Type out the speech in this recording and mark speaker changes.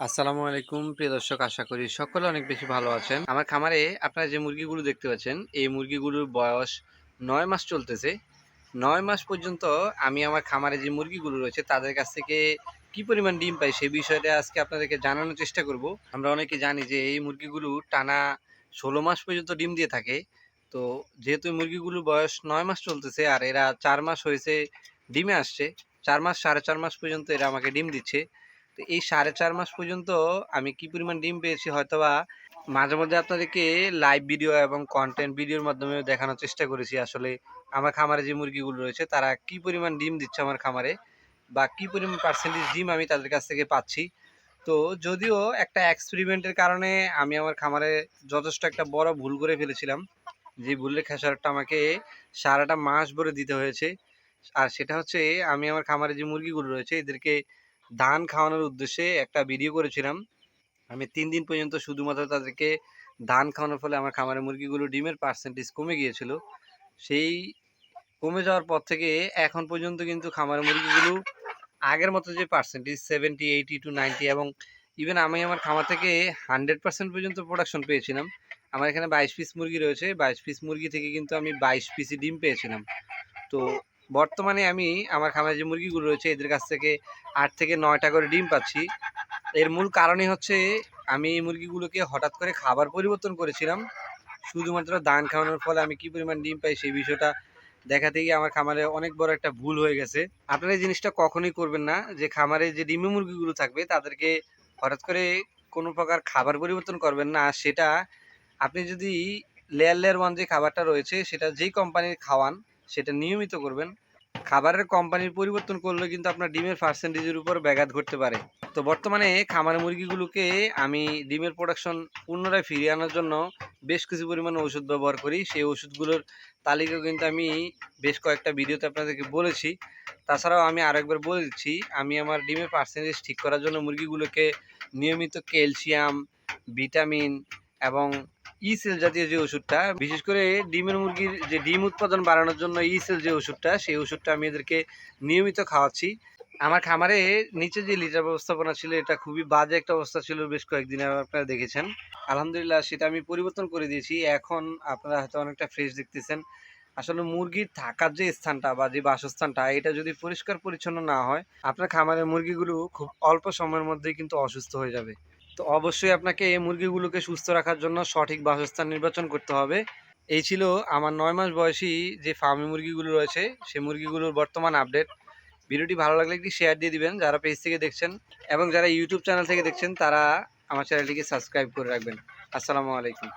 Speaker 1: আসসালামু আলাইকুম, প্রিয় দর্শক, আশা করি সকলে অনেক বেশি ভালো আছেন। আমার খামারে আপনারা যে মুরগিগুলো দেখতে পাচ্ছেন, এই মুরগিগুলোর বয়স নয় মাস চলতেছে। নয় মাস পর্যন্ত আমি আমার খামারে যে মুরগিগুলো রয়েছে, তাদের কাছ থেকে কি পরিমাণ ডিম পাই সেই বিষয়টা আজকে আপনাদেরকে জানানোর চেষ্টা করব। আমরা অনেকে জানি যে এই মুরগিগুলো টানা ষোলো মাস পর্যন্ত ডিম দিয়ে থাকে। তো যেহেতু এই মুরগিগুলোর বয়স নয় মাস চলতেছে আর এরা চার মাস হয়েছে ডিমে আসছে, চার মাস, সাড়ে চার মাস পর্যন্ত এরা আমাকে ডিম দিচ্ছে। তো এই সাড়ে চার মাস পর্যন্ত আমি কি পরিমাণ ডিম পেয়েছি হয়তোবা মাঝে মধ্যে আপনাদেরকে লাইভ ভিডিও এবং কন্টেন্ট ভিডিওর মাধ্যমে দেখানোর চেষ্টা করেছি। আসলে আমার খামারে যে মুরগিগুলো রয়েছে, তারা কি পরিমাণ ডিম দিচ্ছে আমার খামারে বা কি পরিমাণ পার্সেন্টেজ ডিম আমি তাদের কাছ থেকে পাচ্ছি। তো যদিও একটা এক্সপেরিমেন্টের কারণে আমি আমার খামারে যথেষ্ট একটা বড় ভুল করে ফেলেছিলাম। যে ভুলের খেসারটা আমাকে সারাটা মাস ভরে দিতে হয়েছে। আর সেটা হচ্ছে আমি আমার খামারে যে মুরগিগুলো রয়েছে, এদেরকে ধান খাওয়ানোর উদ্দেশ্যে একটা ভিডিও করেছিলাম। আমি তিন দিন পর্যন্ত শুধুমাত্র তাদেরকে ধান খাওয়ানোর ফলে আমার খামারের মুরগিগুলো ডিমের পার্সেন্টেজ কমে গিয়েছিল। সেই কমে যাওয়ার পর থেকে এখন পর্যন্ত কিন্তু খামারের মুরগিগুলো আগের মতো যে percentage seventy eighty to ninety এবং ইভেন আমি আমার খামার থেকে হান্ড্রেড পার্সেন্ট পর্যন্ত প্রোডাকশন পেয়েছিলাম। আমার এখানে বাইশ পিস মুরগি রয়েছে। বাইশ পিস মুরগি থেকে কিন্তু আমি বাইশ পিসি ডিম পেয়েছিলাম। তো বর্তমানে আমি আমার খামারে যে মুরগিগুলো রয়েছে, এদের কাছ থেকে আট থেকে নয়টা করে ডিম পাচ্ছি। এর মূল কারণই হচ্ছে আমি এই মুরগিগুলোকে হঠাৎ করে খাবার পরিবর্তন করেছিলাম। শুধুমাত্র দান খাওয়ানোর ফলে আমি কি পরিমাণ ডিম পাই সেই বিষয়টা দেখাতে গিয়ে আমার খামারে অনেক বড় একটা ভুল হয়ে গেছে। আপনারা এই জিনিসটা কখনোই করবেন না যে খামারে যে ডিমে মুরগিগুলো থাকবে, তাদেরকে হঠাৎ করে কোনো প্রকার খাবার পরিবর্তন করবেন না। সেটা আপনি যদি লেয়ার লেয়ার ওয়ান যে খাবারটা রয়েছে, সেটা যেই কোম্পানির খাওয়ান সেটা নিয়মিত করবেন। খাবারের কোম্পানির পরিবর্তন করলে কিন্তু আপনার ডিমের পার্সেন্টেজের উপর ব্যাঘাত ঘটতে পারে। তো বর্তমানে খামার মুরগিগুলোকে আমি ডিমের প্রোডাকশন পুনরায় ফিরিয়ে আনার জন্য বেশ কিছু পরিমাণে ওষুধ ব্যবহার করি। সেই ওষুধগুলোর তালিকা কিন্তু আমি বেশ কয়েকটা ভিডিওতে আপনাদেরকে বলেছি। তাছাড়াও আমি আরেকবার বলে দিচ্ছি, আমি আমার ডিমের পার্সেন্টেজ ঠিক করার জন্য মুরগিগুলোকে নিয়মিত ক্যালসিয়াম, ভিটামিন এবং ইসেল জাতীয় যে ওষুধটা, বিশেষ করে ডিমের মুরগির যে ডিম উৎপাদন বাড়ানোর জন্য ইসেল যে ওষুধটা, সেই ওষুধটা আমি এদেরকে নিয়মিত খাওয়াচ্ছি। আমার খামারে নিচে যে লিটার ব্যবস্থাপনা ছিল, এটা খুবই বাজে একটা অবস্থা ছিল বেশ কয়েকদিন আপনারা দেখেছেন। আলহামদুলিল্লাহ, সেটা আমি পরিবর্তন করে দিয়েছি। এখন আপনারা হয়তো অনেকটা ফ্রেশ দেখতেছেন। আসলে মুরগির থাকার যে স্থানটা বা যে বাসস্থানটা, এটা যদি পরিষ্কার পরিচ্ছন্ন না হয়, আপনার খামারের মুরগিগুলো খুব অল্প সময়ের মধ্যেই কিন্তু অসুস্থ হয়ে যাবে। তো অবশ্যই আপনাকে এই মুরগিগুলোকে সুস্থ রাখার জন্য সঠিক বাসস্থান নির্বাচন করতে হবে। এই ছিল আমার নয় মাস বয়সী যে ফার্মি মুরগিগুলো রয়েছে সেই মুরগিগুলোর বর্তমান আপডেট। ভিডিওটি ভালো লাগলে একটি শেয়ার দিয়ে দিবেন, যারা পেজ থেকে দেখছেন এবং যারা ইউটিউব চ্যানেল থেকে দেখছেন, তারা আমার চ্যানেলটিকে সাবস্ক্রাইব করে রাখবেন। আসসালামু আলাইকুম।